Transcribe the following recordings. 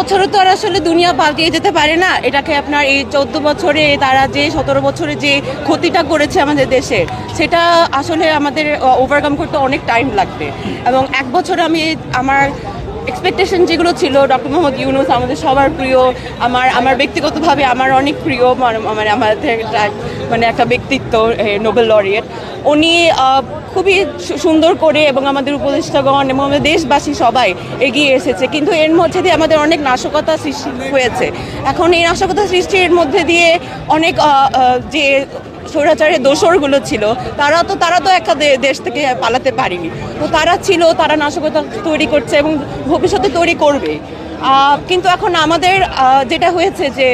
বছরে তো আর আসলে দুনিয়া পাল্টিয়ে যেতে পারে না। এটাকে আপনার এই চোদ্দ বছরে তারা যে সতেরো বছরে যে ক্ষতিটা করেছে আমাদের দেশে, সেটা আসলে আমাদের ওভারকাম করতে অনেক টাইম লাগবে। এবং এক বছর আমি আমার এক্সপেকটেশন যেগুলো ছিল ডক্টর মোহাম্মদ ইউনুস আমাদের সবার প্রিয়, আমার আমার ব্যক্তিগতভাবে আমার অনেক প্রিয় মানে- আমাদের মানে একটা ব্যক্তিত্ব নোবেল লরিয়েট উনি খুবই সুন্দর করে এবং আমাদের উপদেষ্টাগণ এবং আমাদের দেশবাসী সবাই এগিয়ে এসেছে। কিন্তু এর মধ্যে দিয়ে আমাদের অনেক নাশকতা সৃষ্টি হয়েছে। এখন এই নাশকতা সৃষ্টির মধ্যে দিয়ে অনেক যে স্বৈরাচারের দোসরগুলো ছিল, তারা তো তারা তো একটা দেশ থেকে পালাতে পারেনি। তো তারা ছিল, তারা নাশকতা তৈরি করছে এবং ভবিষ্যতে তৈরি করবে। কিন্তু এখন আমাদের যেটা হয়েছে যে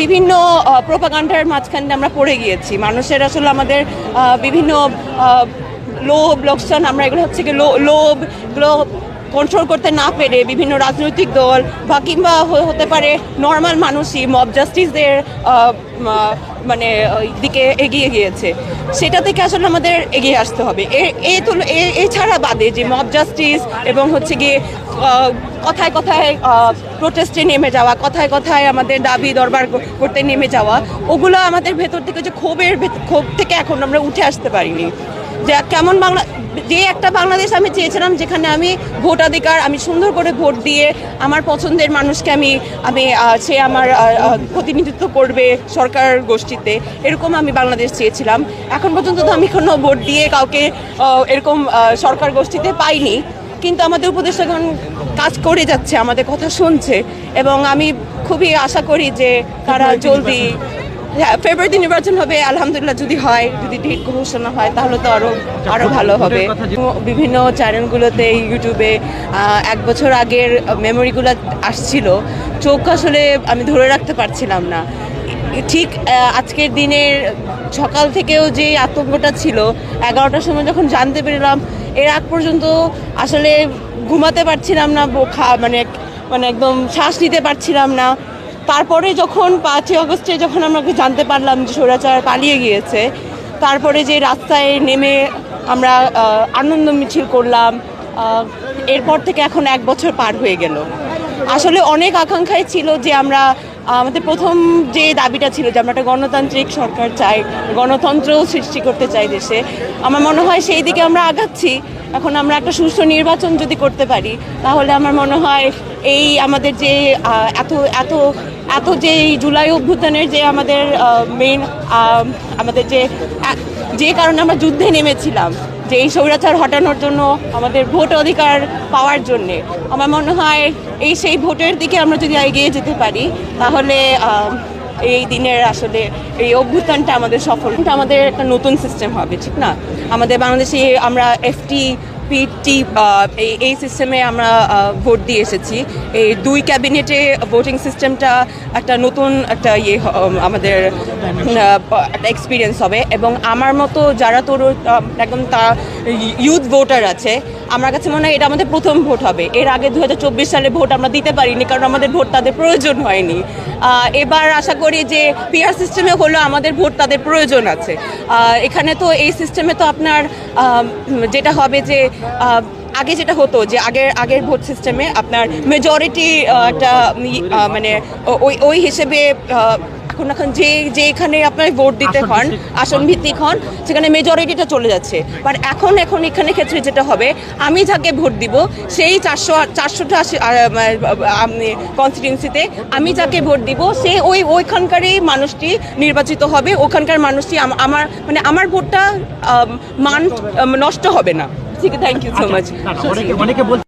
বিভিন্ন প্রোপাগান্ডার মাঝখানে আমরা পড়ে গিয়েছি। মানুষের আসলে আমাদের বিভিন্ন লোভ, লোকসান, আমরা এগুলো হচ্ছে কি লোভ কন্ট্রোল করতে না পেরে বিভিন্ন রাজনৈতিক দল বা কিংবা হতে পারে নর্মাল মানুষই মব জাস্টিসদের মানে দিকে এগিয়ে গিয়েছে। সেটা থেকে আসলে আমাদের এগিয়ে আসতে হবে। এ- এছাড়া বাদে যে মব জাস্টিস এবং হচ্ছে গিয়ে কথায় কথায় প্রোটেস্টে নেমে যাওয়া, কথায় কথায় আমাদের দাবি দরবার করতে নেমে যাওয়া, ওগুলো আমাদের ভেতর থেকে যে ক্ষোভের ক্ষোভ থেকে এখন আমরা উঠে আসতে পারিনি। কেমন বাংলা যে একটা বাংলাদেশ আমি চেয়েছিলাম যেখানে আমি ভোটাধিকার আমি সুন্দর করে ভোট দিয়ে আমার পছন্দের মানুষকে আমি আমি সে আমার প্রতিনিধিত্ব করবে সরকার গোষ্ঠীতে। এরকম আমি বাংলাদেশ চেয়েছিলাম। এখন পর্যন্ত তো আমি কোনো ভোট দিয়ে কাউকে এরকম সরকার গোষ্ঠীতে পাইনি। কিন্তু আমাদের উপদেষ্টাগণ কাজ করে যাচ্ছে আমাদের কথা শুনছে। এবং আমি খুবই আশা করি যে তারা জলদি ফেব্রুয়ারিতে নির্বাচন হবে আলহামদুলিল্লাহ যদি হয় যদি ডেট ঘোষণা হয় তাহলে তো আরও আরও ভালো হবে। বিভিন্ন চ্যানেলগুলোতে ইউটিউবে এক বছর আগের মেমোরিগুলো আসছিল। চোখ আসলে আমি ধরে রাখতে পারছিলাম না। ঠিক আজকের দিনের সকাল থেকেও যে আতঙ্কটা ছিল এগারোটার সময় যখন জানতে পেরেলাম এর আগ পর্যন্ত আসলে ঘুমাতে পারছিলাম না মানে মানে একদম শ্বাস নিতে পারছিলাম না। তারপরে যখন পাঁচই আগস্টে যখন আমরা জানতে পারলাম যে স্বৈরাচার পালিয়ে গিয়েছে, তারপরে যে রাস্তায় নেমে আমরা আনন্দ মিছিল করলাম এরপর থেকে এখন এক বছর পার হয়ে গেল। আসলে অনেক আকাঙ্ক্ষাই ছিল যে আমরা আমাদের প্রথম যে দাবিটা ছিল যে আমরা একটা গণতান্ত্রিক সরকার চাই গণতন্ত্র সৃষ্টি করতে চাই দেশে, আমার মনে হয় সেই দিকে আমরা আগাচ্ছি। এখন আমরা একটা সুষ্ঠু নির্বাচন যদি করতে পারি, তাহলে আমার মনে হয় এই আমাদের যে এত এত এত যে জুলাই অভ্যুত্থানের যে আমাদের মেন আমাদের যে যে কারণে আমরা যুদ্ধে নেমেছিলাম, যে এই স্বৈরাচার হটানোর জন্য আমাদের ভোট অধিকার পাওয়ার জন্যে। আমার মনে হয় এই সেই ভোটের দিকে আমরা যদি এগিয়ে যেতে পারি, তাহলে এই দিনের আসলে এই অভ্যুত্থানটা আমাদের সফল আমাদের একটা নতুন সিস্টেম হবে, ঠিক না? আমাদের বাংলাদেশে আমরা এফটি পিটি এই সিস্টেমে আমরা ভোট দিয়ে এসেছি। এই দুই ক্যাবিনেটে ভোটিং সিস্টেমটা একটা নতুন একটা ইয়ে আমাদের একটা এক্সপিরিয়েন্স হবে। এবং আমার মতো যারা তোর একদম তা ইউথ ভোটার আছে আমার কাছে মনে হয় এটা আমাদের প্রথম ভোট হবে। এর আগে দু হাজার চব্বিশ সালে ভোট আমরা দিতে পারিনি, কারণ আমাদের ভোট তাদের প্রয়োজন হয়নি। এবার আশা করি যে পিআর সিস্টেমে হলো আমাদের ভোট তাদের প্রয়োজন আছে। এখানে তো এই সিস্টেমে তো আপনার যেটা হবে যে আগে যেটা হতো যে আগের আগের ভোট সিস্টেমে আপনার মেজরিটি একটা মানে ওই ওই হিসেবে এখন এখন যে যে এখানে আপনার ভোট দিতে হন আসন ভিত্তিক হন সেখানে মেজরিটিটা চলে যাচ্ছে। বাট এখন এখন এখানে ক্ষেত্রে যেটা হবে আমি যাকে ভোট দিব সেই চারশো চারশোটা কনস্টিটিউন্সিতে আমি যাকে ভোট দিব সে ওই ওইখানকারই মানুষটি নির্বাচিত হবে ওখানকার মানুষটি আমার মানে আমার ভোটটা মান নষ্ট হবে না। ঠিক থ্যাংক ইউ সো মাচ অনেকে